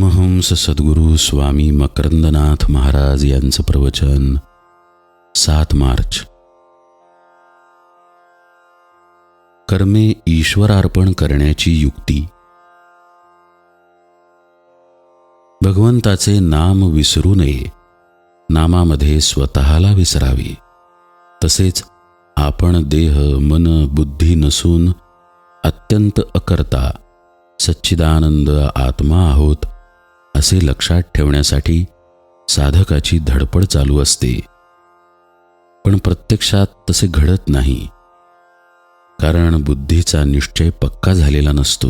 परमहंस सद्गुरू स्वामी मकरंदनाथ महाराज यांचं प्रवचन. सात मार्च. कर्मे ईश्वरार्पण करण्याची युक्ती. भगवंताचे नाम विसरू नये. नामामध्ये स्वतःला विसरावे. तसेच आपण देह मन बुद्धी नसून अत्यंत अकर्ता सच्चिदानंद आत्मा आहोत. असे लक्षात ठेवण्यासाठी साधकाची धडपड चालू असते. पण प्रत्यक्षात तसे घडत नाही. कारण बुद्धीचा निश्चय पक्का झालेला नसतो.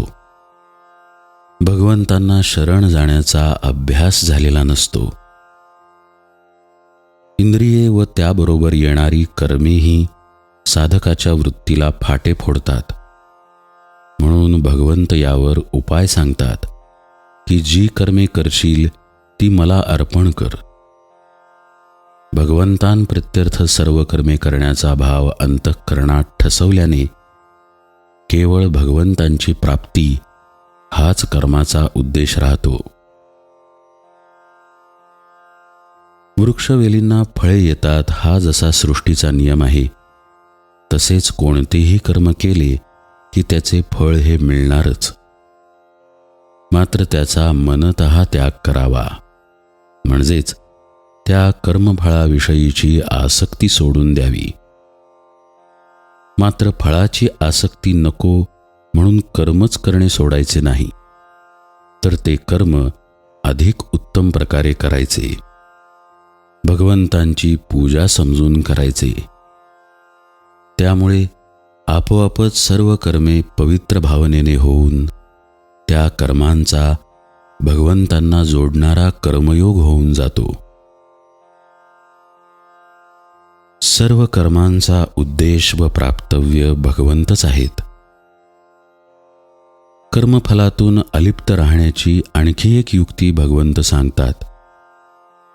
भगवंतांना शरण जाण्याचा अभ्यास झालेला नसतो. इंद्रिये व त्याबरोबर येणारी कर्मेही साधकाच्या वृत्तीला फाटे फोडतात. म्हणून भगवंत यावर उपाय सांगतात. की जी कर्मे करशील ती मला अर्पण कर. भगवंतांप्रत्यर्थ सर्व कर्मे करण्याचा भाव अंतःकरणात ठसवल्याने केवळ भगवंतांची प्राप्ती हाच कर्माचा उद्देश राहतो. वृक्षवेलींना फळे येतात हा जसा सृष्टीचा नियम आहे तसेच कोणतेही कर्म केले की त्याचे फळ हे मिळणारच. मात्र त्याचा मनत त्याग करावा. म्हणजेच त्या कर्मफळाविषयीची आसक्ती सोडून द्यावी. मात्र फळाची आसक्ती नको म्हणून कर्मच करणे सोडायचे नाही. तर ते कर्म अधिक उत्तम प्रकारे करायचे. भगवंतांची पूजा समजून करायचे. त्यामुळे आपोआपच सर्व कर्मे पवित्र भावनेने होऊन त्या कर्मांचा भगवंतांना जोडणारा कर्मयोग होऊन जातो. सर्व कर्मांचा उद्देश व प्राप्तव्य भगवंतच आहेत. कर्मफलातून अलिप्त राहण्याची आणखी एक युक्ती भगवंत सांगतात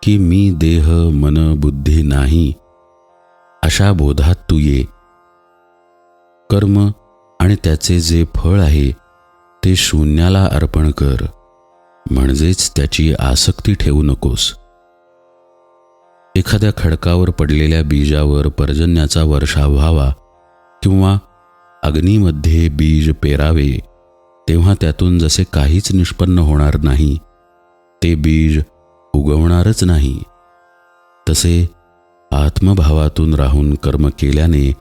की मी देह मन बुद्धी नाही अशा बोधात तू ये. कर्म आणि त्याचे जे फळ आहे ते शून्याला अर्पण कर. म्हणजेच त्याची आसक्ती ठेवू नकोस. एखाद्या खडकावर पडलेल्या बीजावर पर्जन्याचा वर्षा व्हावा किंवा अग्नीमध्ये बीज पेरावे तेव्हा त्यातून जसे काहीच निष्पन्न होणार नाही ते बीज उगवणारच नाही. तसे आत्मभावातून राहून कर्म केल्याने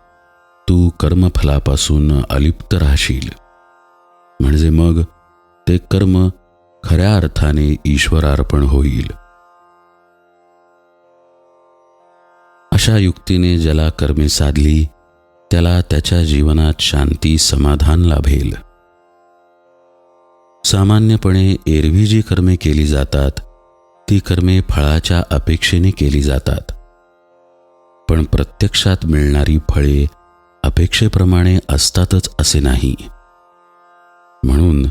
तू कर्मफलापासून अलिप्त राहशील. म्हणजे मग ते कर्म खऱ्या अर्थाने ईश्वरार्पण होईल. अशा युक्तीने ज्याला कर्मे साधली त्याला त्याच्या जीवनात शांती समाधान लाभेल. सामान्यपणे एरवी जी कर्मे केली जातात ती कर्मे फळाच्या अपेक्षेने केली जातात. पण प्रत्यक्षात मिळणारी फळे अपेक्षेप्रमाणे असतातच असे नाही. म्हणून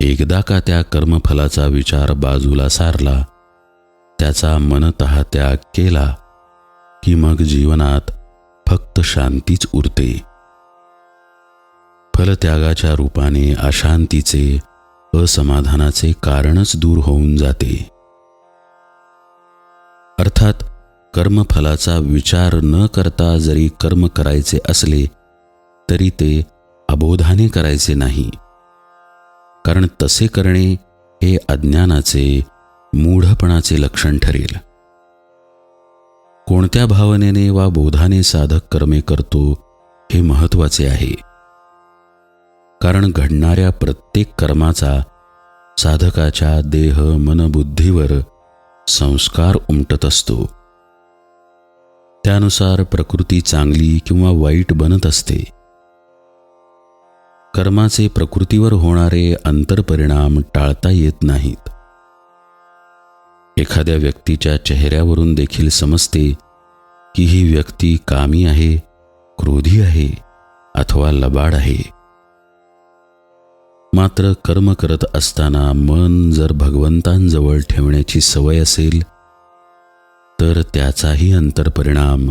एकदा का त्या कर्मफलाचा विचार बाजूला सारला त्याचा मनत त्याग केला की मग जीवनात फक्त शांतीच उरते. फलत्यागाच्या रूपाने अशांतीचे असमाधानाचे कारणच दूर होऊन जाते. अर्थात कर्मफलाचा विचार न करता जरी कर्म करायचे असले तरी ते अबोधाने करायचे नाही. कारण तसे करणे हे अज्ञानाचे मूढपणाचे लक्षण ठरेल. कोणत्या भावनेने वा बोधाने साधक कर्मे करतो हे महत्त्वाचे आहे. कारण घडणाऱ्या प्रत्येक कर्माचा साधकाच्या देह मनबुद्धीवर संस्कार उमटत असतो. त्यानुसार प्रकृती चांगली किंवा वाईट बनत असते. कर्माचे प्रकृतीवर होणारे अंतरपरिणाम टाळता येत नाहीत. एखाद्या व्यक्तीच्या चेहऱ्यावरून देखील समजते की ही व्यक्ती कामी आहे क्रोधी आहे अथवा लबाड आहे. मात्र कर्म करत असताना मन जर भगवंतांजवळ ठेवण्याची सवय असेल तर त्याचाही अंतरपरिणाम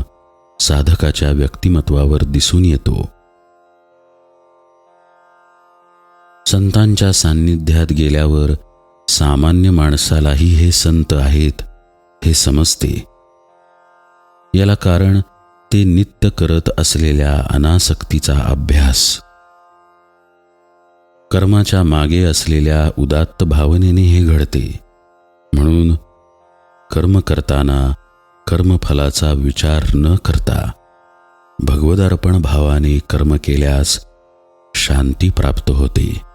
साधकाच्या व्यक्तिमत्वावर दिसून येतो. संतांच्या सान्निध्यात गेल्यावर सामान्य माणसालाही हे संत आहेत हे समजते. याला कारण ते नित्य करत असलेल्या अनासक्तीचा अभ्यास. कर्माच्या मागे असलेल्या उदात्त भावनेने हे घडते. म्हणून कर्म करताना कर्मफलाचा विचार न करता भगवदार्पण भावाने कर्म केल्यास शांती प्राप्त होते.